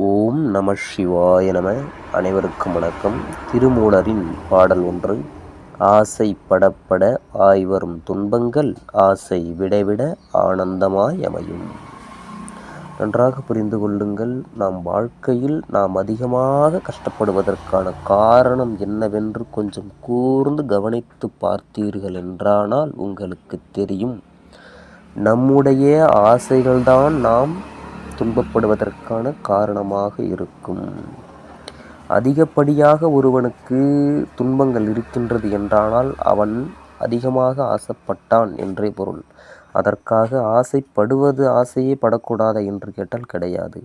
ஓம் நம சிவாய நம. அனைவருக்கும் வணக்கம். திருமூலரின் பாடல் ஒன்று ஆசை படப்பட ஆய்வரும் துன்பங்கள் ஆசை விடவிட ஆனந்தமாய் அமையும். நன்றாக புரிந்து கொள்ளுங்கள். நாம் வாழ்க்கையில் நாம் அதிகமாக கஷ்டப்படுவதற்கான காரணம் என்னவென்று கொஞ்சம் கூர்ந்து கவனித்து பார்த்தீர்கள் என்றானால் உங்களுக்கு தெரியும். நம்முடைய ஆசைகள்தான் நாம் துன்பப்படுவதற்கான காரணமாக இருக்கும். அதிகப்படியாக ஒருவனுக்கு துன்பங்கள் இருக்கின்றது என்றானால் அவன் அதிகமாக ஆசைப்பட்டான் என்றே பொருள். அதற்காக ஆசைப்படுவது ஆசையே படக்கூடாதா என்று கேட்டால் கிடையாது.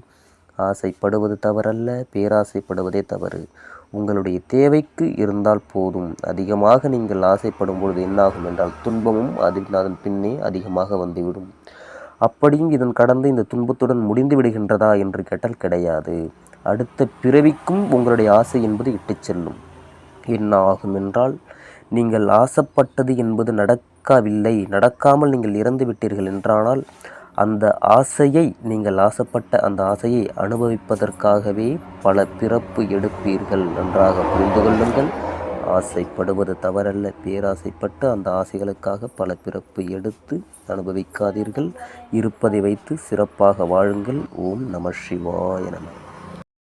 ஆசைப்படுவது தவறல்ல பேராசைப்படுவதே தவறு. உங்களுடைய தேவைக்கு இருந்தால் போதும். அதிகமாக நீங்கள் ஆசைப்படும் பொழுது என்னாகும் என்றால் துன்பமும் அதில் அதன் பின்னே அதிகமாக வந்துவிடும். அப்படியும் இதன் கடந்து இந்த துன்பத்துடன் முடிந்து விடுகின்றதா என்று கேட்டால் கிடையாது. அடுத்த பிறவிக்கும் உங்களுடைய ஆசை என்பது இட்டுச் செல்லும். என்ன ஆகும் என்றால் நீங்கள் ஆசைப்பட்டது என்பது நடக்கவில்லை நடக்காமல் நீங்கள் இறந்து விட்டீர்கள் என்றானால் அந்த ஆசையை நீங்கள் ஆசைப்பட்ட அந்த ஆசையை அனுபவிப்பதற்காகவே பல பிறப்பு எடுப்பீர்கள். நன்றாக புரிந்து கொள்ளுங்கள். ஆசைப்படுவது தவறல்ல. பேராசைப்பட்டு அந்த ஆசைகளுக்காக பல பிறப்பு எடுத்து அனுபவிக்காதீர்கள். இருப்பதை வைத்து சிறப்பாக வாழுங்கள். ஓம் நம சிவாய நம.